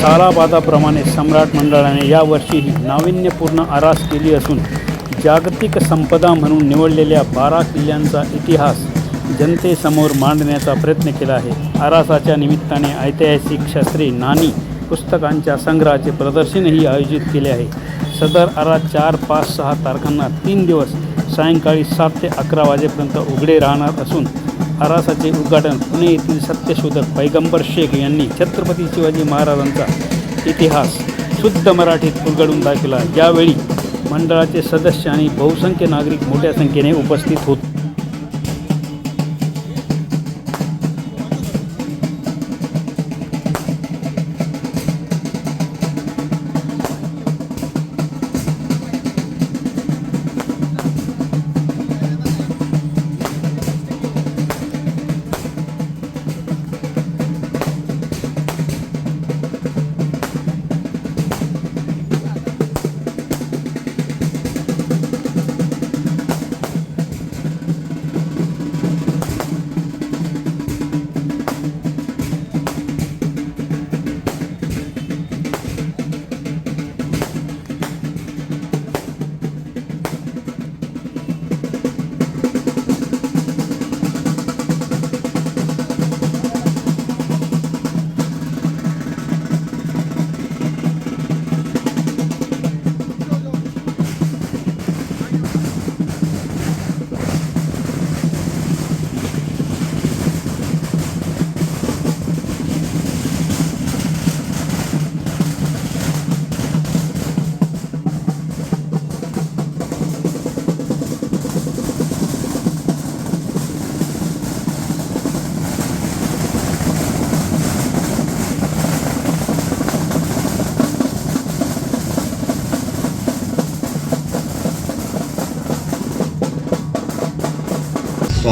सालाबादाप्रमाणे सम्राट मंडळाने यावर्षीही नाविन्यपूर्ण आरास केली असून जागतिक संपदा म्हणून निवडलेल्या बारा किल्ल्यांचा इतिहास जनतेसमोर मांडण्याचा प्रयत्न केला आहे. आरासाच्या निमित्ताने ऐतिहासिक शस्त्रे नाणी पुस्तकांच्या संग्रहाचे प्रदर्शनही आयोजित केले आहे. सदर आरास चार पाच सहा तारखांना तीन दिवस सायंकाळी सात ते अकरा वाजेपर्यंत उघडे राहणार असून आरासाचे उद्घाटन पुणे येथील सत्यशोधक पैगंबर शेख यांनी छत्रपती शिवाजी महाराजांचा इतिहास शुद्ध मराठीत उलगडून दाखवला. यावेळी मंडळाचे सदस्य आणि बहुसंख्य नागरिक मोठ्या संख्येने उपस्थित होते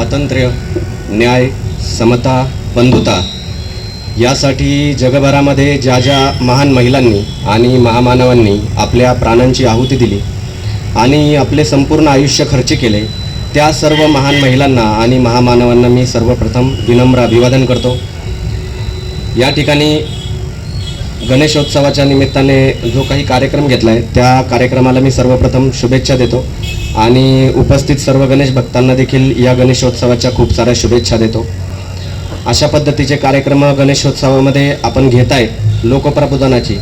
स्वातंत्र्य न्याय समता बंधुता यासाठी जगभरामध्ये ज्या ज्या महान महिलांनी आणि महामानवांनी आपल्या प्राणांची आहुती दिली आणि आपले संपूर्ण आयुष्य खर्च केले त्या सर्व महान महिलांना आणि महामानवांना मी सर्वप्रथम विनम्र अभिवादन करतो. या ठिकाणी गणेशोत्सवाच्या निमित्ताने जो काही कार्यक्रम घेतला आहे त्या कार्यक्रमाला मी सर्वप्रथम शुभेच्छा देतो. आणि उपस्थित सर्व गणेश भक्तांना देखील या गणेशोत्सवाच्या खूप साऱ्या शुभेच्छा देतो. अशा पद्धतीचे कार्यक्रम गणेशोत्सवामध्ये आपण घेत आहे लोकप्रबोधनाची.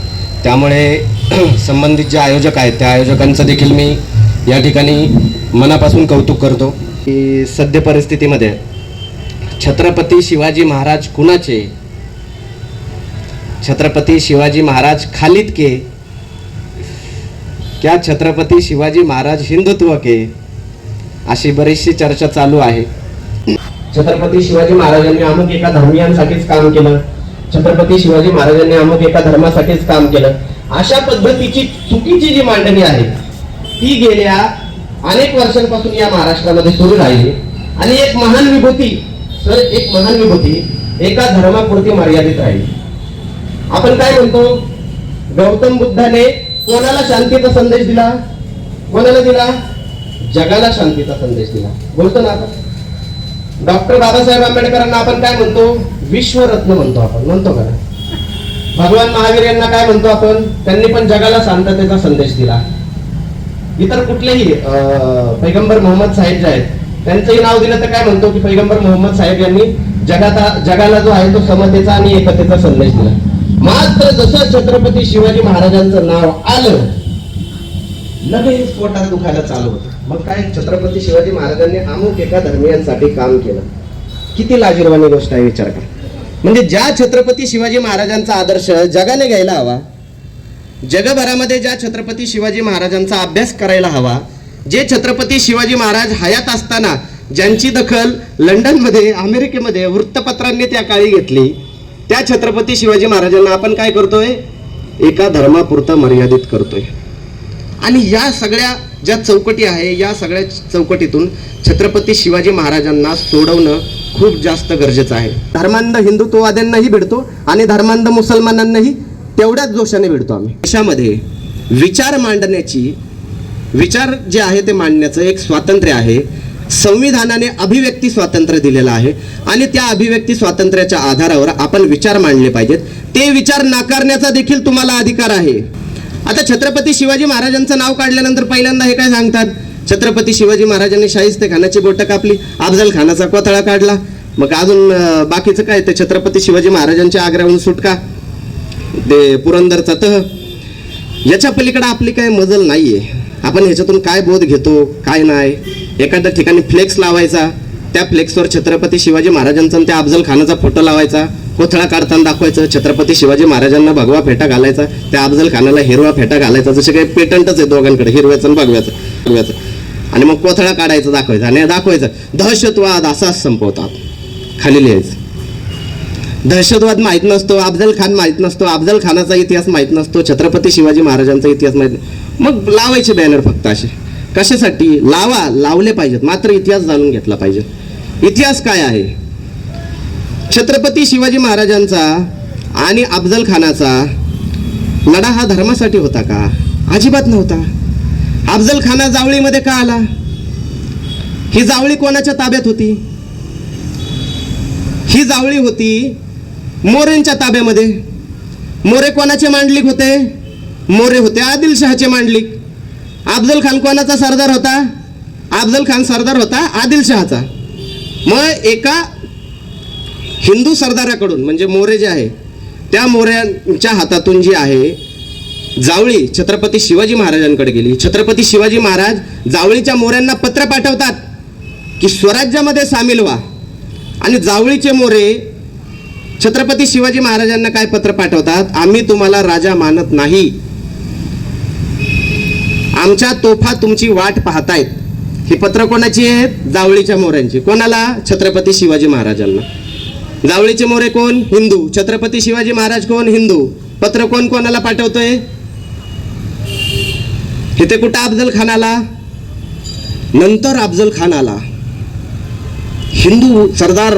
त्यामुळे संबंधित जे आयोजक आहेत त्या आयोजकांचं देखील मी या ठिकाणी मनापासून कौतुक करतो. की सद्य परिस्थितीमध्ये छत्रपती शिवाजी महाराज कुणाचे? छत्रपती शिवाजी महाराज खालिद के क्या छत्रपती शिवाजी महाराज हिंदुत्व के? अशी बरीचशी चर्चा चालू आहे. छत्रपती शिवाजी महाराजांनी अमुक एका धर्मियांसाठीच काम केलं. छत्रपती शिवाजी महाराजांनी अमुक एका धर्मासाठीच काम केलं. अशा पद्धतीची चुकीची जी मांडणी आहे ती गेल्या अनेक वर्षांपासून या महाराष्ट्रामध्ये सुरू राहिली. आणि एक महान विभूती सर एक महान विभूती एका धर्मापुरती मर्यादित राहिली. आपण काय म्हणतो? गौतम बुद्धाने कोणाला शांतीचा संदेश दिला? कोणाला दिला? जगाला शांतीचा संदेश दिला. बोलतो ना आपण. डॉक्टर बाबासाहेब आंबेडकरांना आपण काय म्हणतो? विश्वरत्न म्हणतो आपण. म्हणतो का भगवान महावीर यांना काय म्हणतो आपण? त्यांनी पण जगाला शांततेचा संदेश दिला. इतर कुठलेही पैगंबर मोहम्मद साहेब जे आहेत त्यांचंही नाव दिलं तर काय म्हणतो की पैगंबर मोहम्मद साहेब यांनी जगाता जगाला जो आहे तो समतेचा आणि एकतेचा संदेश दिला. मात्र जसं छत्रपती शिवाजी महाराजांचं नाव आलं लगेच पोटात दुखायला चालू होतं. मग काय? छत्रपती शिवाजी महाराजांनी अमुक एका धर्मियांसाठी काम केलं. किती लाजीरवाणी गोष्ट आहे विचार करा. म्हणजे ज्या छत्रपती शिवाजी महाराजांचा आदर्श जगाने घ्यायला हवा जगभरामध्ये ज्या छत्रपती शिवाजी महाराजांचा अभ्यास करायला हवा जे छत्रपती शिवाजी महाराज हयात असताना ज्यांची दखल लंडनमध्ये अमेरिकेमध्ये वृत्तपत्रांनी त्या काळी घेतली त्या छत्रपती शिवाजी महाराजांना आपण काय करतोय? एका धर्मापुरता मर्यादित करतोय. आणि या सगळ्या ज्या चौकटी आहे या सगळ्या चौकटीतून छत्रपती शिवाजी महाराजांना सोडवणं खूप जास्त गरजेचं आहे. धर्मांध हिंदुत्ववाद्यांनाही भेटतो आणि धर्मांध मुसलमानांनाही तेवढ्याच जोशाने भेटतो आम्ही. देशामध्ये विचार मांडण्याची विचार जे आहे ते मांडण्याचं एक स्वातंत्र्य आहे. संविधानाने अभिव्यक्ती स्वातंत्र्य दिलेलं आहे आणि त्या अभिव्यक्ती स्वातंत्र्याच्या आधारावर आपण विचार मांडले पाहिजेत. ते विचार नाकारण्याचा देखील तुम्हाला अधिकार आहे. आता छत्रपती शिवाजी महाराजांचं नाव काढल्यानंतर पहिल्यांदा हे काय सांगतात? छत्रपती शिवाजी महाराजांनी शाहिस्ते खानाची बोटं कापली अफजल खानाचा कोथळा काढला. मग अजून बाकीचं काय? ते छत्रपती शिवाजी महाराजांच्या आग्र्याहून सुटका. ते पुरंदरचा तह याच्या पलीकडे आपली काय मजल नाहीये. आपण ह्याच्यातून काय बोध घेतो काय नाही? एखाद्या ठिकाणी फ्लेक्स लावायचा त्या फ्लेक्सवर छत्रपती शिवाजी महाराजांचा आणि त्या अफजल खानाचा फोटो लावायचा कोथळा काढताना दाखवायचं छत्रपती शिवाजी महाराजांना भगवा फेटा घालायचा त्या अफजल खानाला हिरवा फेटा घालायचा जसे काही पेटंटच आहे दोघांकडे हिरव्याचं आणि भगव्याचं हिरव्याचं आणि मग कोथळा काढायचं दाखवायचा. आणि दाखवायचं दहशतवाद असाच संपवतात. खाली लिहायचं. दहशतवाद माहीत नसतो अफजल खान माहीत नसतो अफजल खानाचा इतिहास माहीत नसतो छत्रपती शिवाजी महाराजांचा इतिहास माहीत मग लावायचे बॅनर फक्त असे. कशासाठी? लावा लावले पाहिजेत. मात्र इतिहास जाणून घेतला पाहिजे. इतिहास काय आहे? छत्रपती शिवाजी महाराजांचा आणि अफजल खानाचा लढा हा धर्मासाठी होता का? अजिबात नव्हता. अफजल खाना जावळीमध्ये का आला? ही जावळी कोणाच्या ताब्यात होती? ही जावळी होती मोरेंच्या ताब्यामध्ये. मोरे कोणाचे मांडलिक होते? मोरे होते आदिलशहाचे मांडलिक. अफजल खान कोणाचा सरदार होता? अफजल खान सरदार होता आदिलशहाचा मग एका हिंदू सरदाराकडून म्हणजे मोरे जे आहे त्या मोऱ्यांच्या हातातून जी आहे जावळी छत्रपती शिवाजी महाराजांकडे गेली. छत्रपती शिवाजी महाराज जावळीच्या मोऱ्यांना पत्र पाठवतात की स्वराज्यामध्ये सामील व्हा. आणि जावळीचे मोरे छत्रपती शिवाजी महाराजांना काय पत्र पाठवतात? आम्ही तुम्हाला राजा मानत नाही. आमच्या तोफा तुमची वाट पाहतायत. ही पत्र कोणाची आहेत? जावळीच्या मोऱ्यांची. कोणाला? छत्रपती शिवाजी महाराजांना. जावळीचे मोरे कोण? हिंदू. छत्रपती शिवाजी महाराज कोण? हिंदू. पत्र कोण कोणाला पाठवतोय? इथे कुठं अफजल खान आला नंतर अफजल खान आला हिंदू सरदार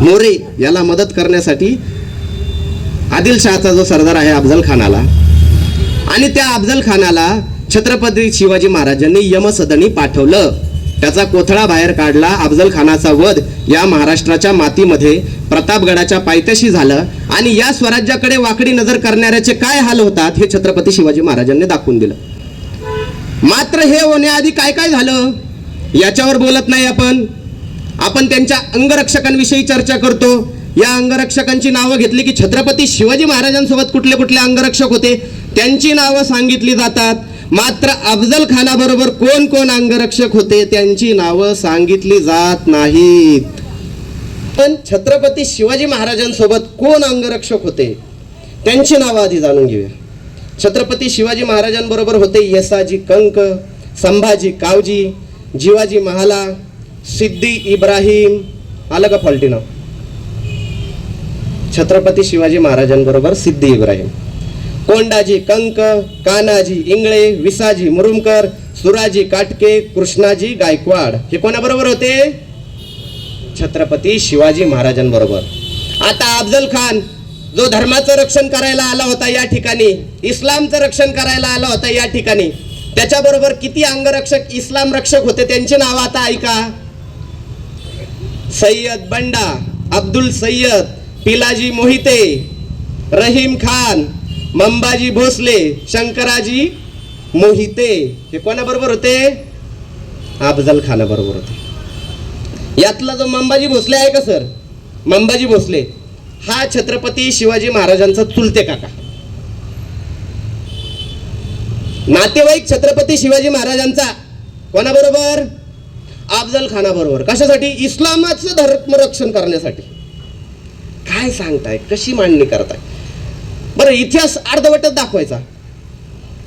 मोरे याला मदत करण्यासाठी आदिलशहाचा जो सरदार आहे अफजल खानाला आणि त्या अफजल खानाला छत्रपती शिवाजी महाराजांनी यमसदनी पाठवलं. त्याचा कोथळा बाहेर काढला. अफजल खानाचा वध या महाराष्ट्राच्या मातीमध्ये प्रतापगडाच्या पायथ्याशी झालं. आणि या स्वराज्याकडे वाकडी नजर करणाऱ्याचे काय हाल होतात हे छत्रपती शिवाजी महाराजांनी दाखवून दिलं. मात्र हे होण्याआधी काय काय झालं? याच्यावर बोलत नाही आपण. आपण त्यांच्या अंगरक्षकांविषयी चर्चा करतो. या अंगरक्षकांची नावं घेतली की छत्रपती शिवाजी महाराजांसोबत कुठले कुठले अंगरक्षक होते त्यांची नावं सांगितली जातात. मात्र अफजल खानाबरोबर कोण कोण अंगरक्षक होते त्यांची नावं सांगितली जात नाहीत. पण छत्रपती शिवाजी महाराजांसोबत कोण अंगरक्षक होते? त्यांची नावं आधी जाणून घेऊया. छत्रपती शिवाजी महाराजांबरोबर होते यसाजी कंक संभाजी कावजी जिवाजी महाला सिद्धी इब्राहिम आलं का फॉल्टी नाव छत्रपती शिवाजी महाराजांबरोबर सिद्धी इब्राहिम. कोंडाजी कंक कानाजी इंगळे विसाजी मुरुमकर सुराजी काटके कृष्णाजी गायकवाड. हे कोणाबरोबर होते? छत्रपती शिवाजी महाराजांबरोबर. आता अफजल खान जो धर्माचं रक्षण करायला आला होता या ठिकाणी इस्लामचं रक्षण करायला आला होता या ठिकाणी त्याच्याबरोबर किती अंगरक्षक इस्लाम रक्षक होते त्यांची नाव आता ऐका. सय्यद बंडा अब्दुल सय्यद पिलाजी मोहिते रहीम खान मंबाजी भोसले शंकराजी मोहिते. हे कोणाबरोबर होते? अफजल खानाबरोबर होते. यातला जो मंबाजी भोसले आहे का सर? मंबाजी भोसले. हा छत्रपती शिवाजी महाराजांचा चुलते काका. नातेवाईक छत्रपती शिवाजी महाराजांचा. कोणाबरोबर? अफजल खानाबरोबर. कशासाठी? इस्लामाचं धर्मरक्षण करण्यासाठी. काय सांगताय? कशी मांडणी करताय? बरं इतिहास अर्धवटच दाखवायचा.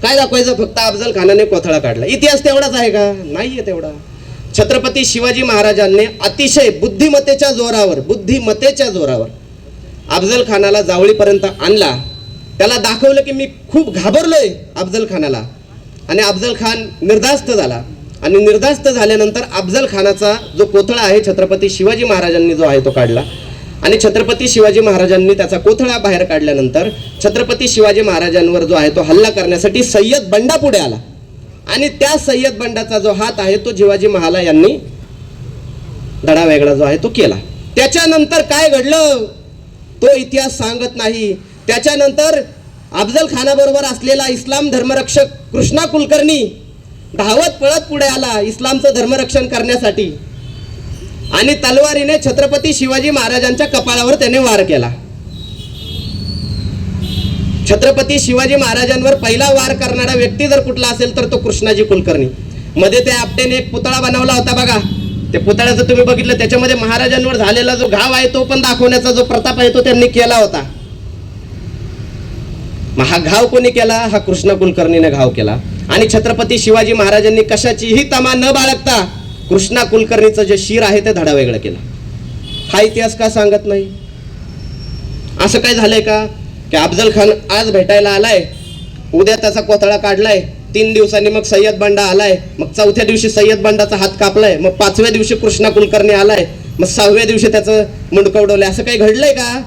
काय दाखवायचं? फक्त अफजल खानाने कोथळा काढला. इतिहास तेवढाच आहे का? नाहीये तेवढा. छत्रपती शिवाजी महाराजांनी अतिशय बुद्धिमत्तेच्या जोरावर बुद्धिमत्तेच्या जोरावर अफजल खानाला जावळीपर्यंत आणला. त्याला दाखवलं की मी खूप घाबरलोय अफजल खानाला. आणि अफजल खान निर्धास्त झाला. आणि निर्धास्त झाल्यानंतर अफजल खानाचा जो कोथळा आहे छत्रपती शिवाजी महाराजांनी जो आहे तो काढला. आणि छत्रपती शिवाजी महाराजांनी त्याचा कोथळा बाहेर काढल्यानंतर छत्रपती शिवाजी महाराजांवर जो आहे तो हल्ला करण्यासाठी सय्यद बंडा पुढे आला. आणि त्या सय्यद बंडाचा जो हात आहे तो शिवाजी महाला यांनी धडा वेगळा जो आहे तो केला. त्याच्यानंतर काय घडलं? तो इतिहास सांगत नाही. त्याच्यानंतर अफजल खानाबरोबर असलेला इस्लाम धर्मरक्षक कृष्णा कुलकर्णी धावत पळत पुढे आला इस्लामचं धर्मरक्षण करण्यासाठी. आणि तलवारीने छत्रपती शिवाजी महाराजांच्या कपाळावर त्याने वार केला. छत्रपती शिवाजी महाराजांवर पहिला वार करणारा व्यक्ती जर कुठला असेल तर तो कृष्णाजी कुलकर्णी. मध्ये त्या आपटेने एक पुतळा बनवला होता बघा. ते पुतळ्याचं तुम्ही बघितलं त्याच्यामध्ये महाराजांवर झालेला जो घाव आहे तो पण दाखवण्याचा जो प्रताप आहे तो त्यांनी केला होता. मग हा घाव कोणी केला? हा कृष्ण कुलकर्णीने घाव केला. आणि छत्रपती शिवाजी महाराजांनी कशाचीही तमा न बाळगता कृष्णा कुलकर्णीचं जे शिर आहे ते धडा वेगळा केला. हा इतिहास का सांगत नाही? असं काय झालंय का? की अफजल खान आज भेटायला आलाय उद्या त्याचा कोथळा काढलाय तीन दिवसांनी मग सय्यद बंडा आलाय मग चौथ्या दिवशी सय्यद बंडाचा हात कापलाय मग पाचव्या दिवशी कृष्णा कुलकर्णी आलाय मग सहाव्या दिवशी त्याचं मुंडकवडवलंय असं काही घडलंय का?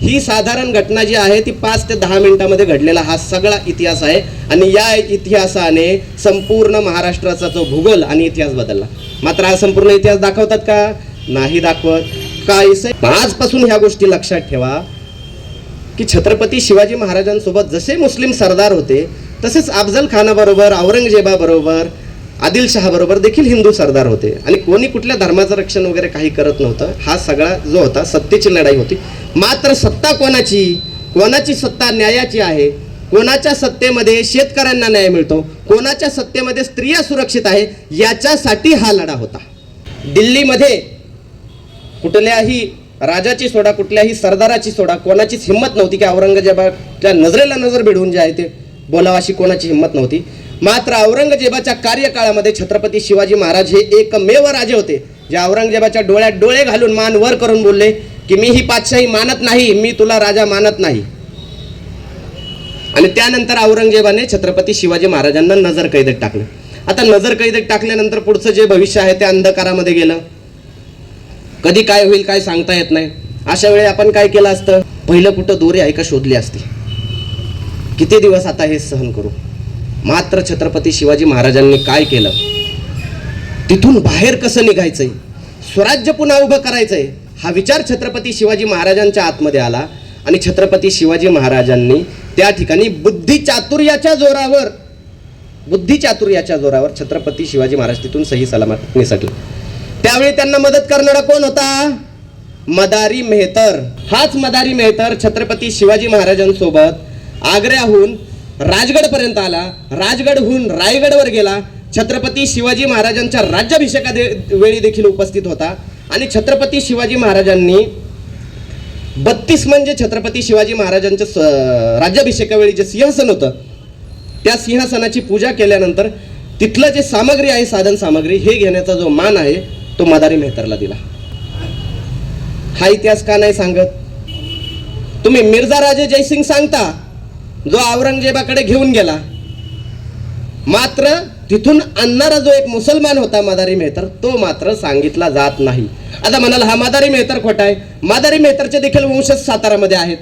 ही साधारण घटना जी आहे ती पाच ते दहा मिनिटामध्ये घडलेला हा सगळा इतिहास आहे. आणि या इतिहासाने संपूर्ण महाराष्ट्राचा जो भूगोल आणि इतिहास बदलला. मात्र हा संपूर्ण इतिहास दाखवतात का? नाही दाखवत. काय आजपासून ह्या गोष्टी लक्षात ठेवा की छत्रपती शिवाजी महाराजांसोबत जसे मुस्लिम सरदार होते तसेच अफजल खानाबरोबर औरंगजेबाबरोबर आदिलशहाबरोबर देखील हिंदू सरदार होते. आणि कोणी कुठल्या धर्माचं रक्षण वगैरे काही करत नव्हतं हा सगळा जो होता सत्तेची लढाई होती. मात्र सत्ता कोणाची? कोणाची सत्ता न्यायाची आहे? कोणाच्या सत्तेमध्ये शेतकऱ्यांना न्याय मिळतो? कोणाच्या सत्तेमध्ये स्त्रिया सुरक्षित आहे? याच्यासाठी हा लढा होता. दिल्लीमध्ये कुठल्याही राजाची सोडा कुठल्याही सरदाराची सोडा कोणाचीच हिंमत नव्हती की औरंगजेबाच्या नजरेला नजर भिडवून जे आहे ते बोलावं अशी कोणाची हिंमत नव्हती. मात्र औरंगजेबाच्या कार्यकाळामध्ये छत्रपती शिवाजी महाराज हे एकमेव राजे होते. जे औरंगजेबाच्या डोळ्यात डोळे घालून मान वर करून बोलले की मी ही पातशाही मानत नाही मी तुला राजा मानत नाही. आणि त्यानंतर औरंगजेबाने छत्रपती शिवाजी महाराजांना नजर कैदेत टाकलं. आता नजर कैदेत टाकल्यानंतर पुढचं जे भविष्य आहे ते अंधकारामध्ये गेलं. कधी काय होईल काय सांगता येत नाही. अशा वेळी आपण काय केलं असतं? पहिलं कुठं दोरे ऐका शोधली असती? किती दिवस आता हे सहन करू? मात्र छत्रपती शिवाजी महाराजांनी काय केलं? तिथून बाहेर कसं निघायचंय? स्वराज्य पुन्हा उभं करायचंय? हा विचार छत्रपती शिवाजी महाराजांच्या आतमध्ये आला आणि छत्रपती शिवाजी महाराजांनी त्या ठिकाणी बुद्धी चातुर्याच्या जोरावर बुद्धिचातुर्याच्या जोरावर छत्रपती शिवाजी महाराज तिथून सही सलामत निसटले. त्यावेळी त्यांना मदत करणारा कोण होता? मदारी मेहतर. हाच मदारी मेहतर छत्रपती शिवाजी महाराजांसोबत आग्र्याहून राजगड पर्यंत आला. राजगडहून रायगडवर गेला. छत्रपती शिवाजी महाराजांच्या राज्याभिषेका दे- वेळी देखील उपस्थित होता. आणि छत्रपती शिवाजी महाराजांनी बत्तीस म्हणजे छत्रपती शिवाजी महाराजांच्या राज्याभिषेकावेळी जे सिंहासन होतं त्या सिंहासनाची पूजा केल्यानंतर तिथलं जे सामग्री आहे साधन सामग्री हे घेण्याचा जो मान आहे तो मदारी मेहतरला दिला. हा इतिहास का नाही सांगत? तुम्ही मिर्झा राजे जयसिंग सांगता जो औरंगजेबाकडे घेऊन गेला. मात्र तिथून आणणारा जो एक मुसलमान होता मादारी मेहतर तो मात्र सांगितला जात नाही. आता म्हणाल हा मादारी मेहतर खोटा आहे. मादारी मेहतरचे देखील वंशज सातारामध्ये आहेत.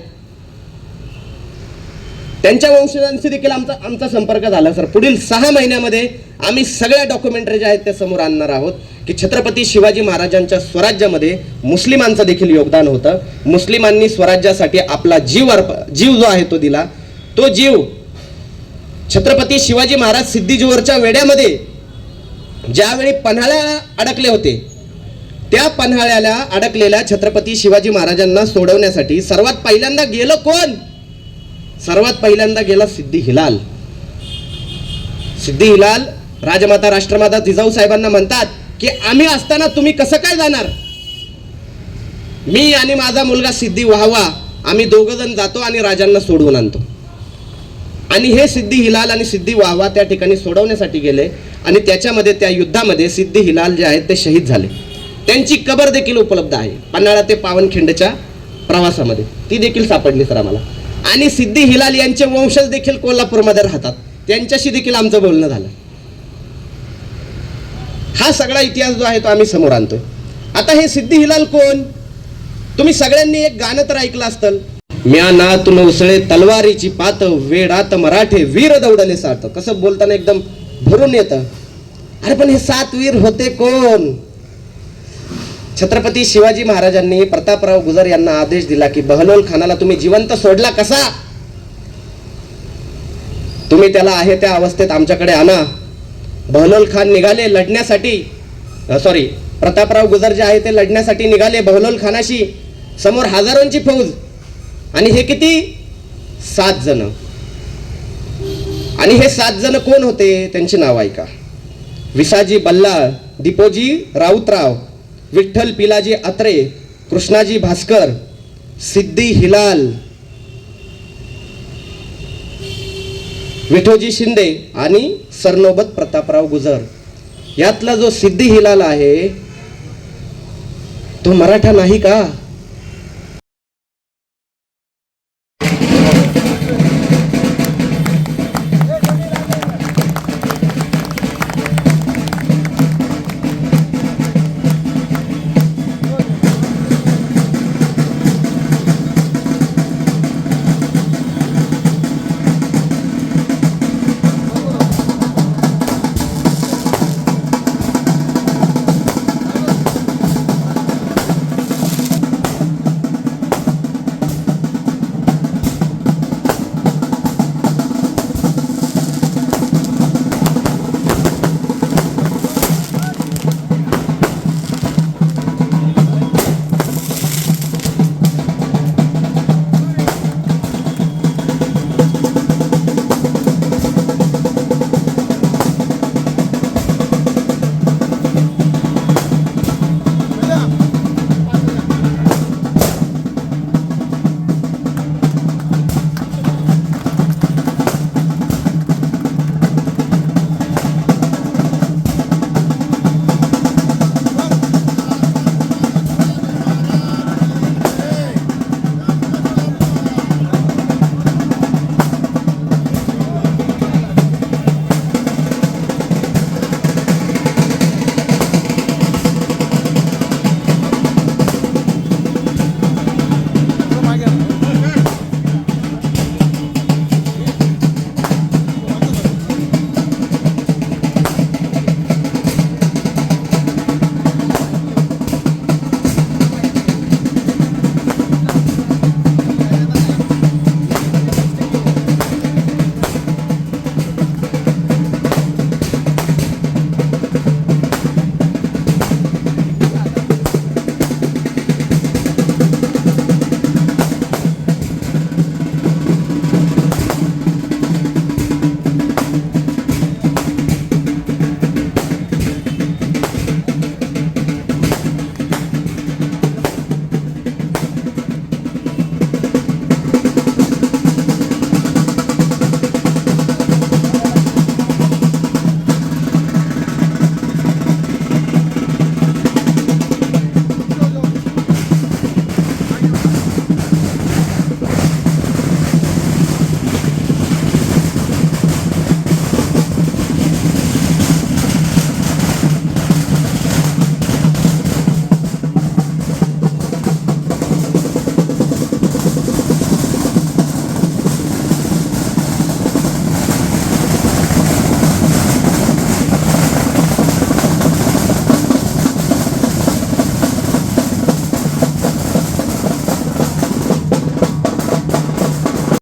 त्यांच्या वंशजांशी देखील आमचा आमचा संपर्क झाला सर पुढील सहा महिन्यामध्ये आम्ही सगळ्या डॉक्युमेंटरी ज्या आहेत त्या समोर आणणार आहोत की छत्रपती शिवाजी महाराजांच्या स्वराज्यामध्ये मुस्लिमांचं देखील योगदान होतं. मुस्लिमांनी स्वराज्यासाठी आपला जीव अर्प जीव जो आहे तो दिला. तो जीव छत्रपती शिवाजी महाराज सिद्धीजीवरच्या वेड्यामध्ये ज्यावेळी पन्हाळ्याला अडकले होते त्या पन्हाळ्याला अडकलेल्या छत्रपती शिवाजी महाराजांना सोडवण्यासाठी सर्वात पहिल्यांदा गेलं कोण? सर्वात पहिल्यांदा गेला सिद्धी हिलाल. सिद्धी हिलाल राजमाता राष्ट्रमाता जिजाऊ साहेबांना म्हणतात की आम्ही असताना तुम्ही कसं काय जाणार? मी आणि माझा मुलगा सिद्धी व्हावा आम्ही दोघ जण जातो आणि राजांना सोडवून आणतो. आणि हे सिद्धी हिलाल आणि सिद्धी वाहवा त्या ठिकाणी सोडवण्यासाठी गेले आणि त्याच्यामध्ये त्या युद्धामध्ये सिद्धी हिलाल जे आहेत ते शहीद झाले. त्यांची कबर देखील उपलब्ध आहे पन्हाळा ते पावनखिंडच्या प्रवासामध्ये. ती देखील सापडली सर आम्हाला आणि सिद्धी हिलाल यांचे वंशज देखील कोल्हापूरमध्ये राहतात. त्यांच्याशी देखील आमचं बोलणं झालं. हा सगळा इतिहास जो आहे तो आम्ही समोर आणतोय. आता हे सिद्धी हिलाल कोण? तुम्ही सगळ्यांनी एक गाणं तर ऐकलं असतं म्या नात नवसळे तलवारीची पात वेडात मराठे वीर दौडले सात कसं बोलताना एकदम भरून येतं. अरे पण हे सात वीर होते कोण? छत्रपती शिवाजी महाराजांनी प्रतापराव गुजर यांना आदेश दिला की बहलोल खानाला तुम्ही जिवंत सोडला कसा? तुम्ही त्याला आहे त्या अवस्थेत आमच्याकडे आणा. बहलोल खान निघाले लढण्यासाठी. सॉरी प्रतापराव गुजर जे आहे ते लढण्यासाठी निघाले बहलोल खानाशी. समोर हजारोंची फौज. आणि हे किती? सात जण. आणि हे सात जण कोण होते? त्यांची नाव ऐका. विसाजी बल्लाळ दीपोजी राऊतराव विठ्ठल पिलाजी अत्रे कृष्णाजी भास्कर सिद्धी हिलाल विठोजी शिंदे आणि सरनोबत प्रतापराव गुजर. यातला जो सिद्धी हिलाल आहे तो मराठा नाही का?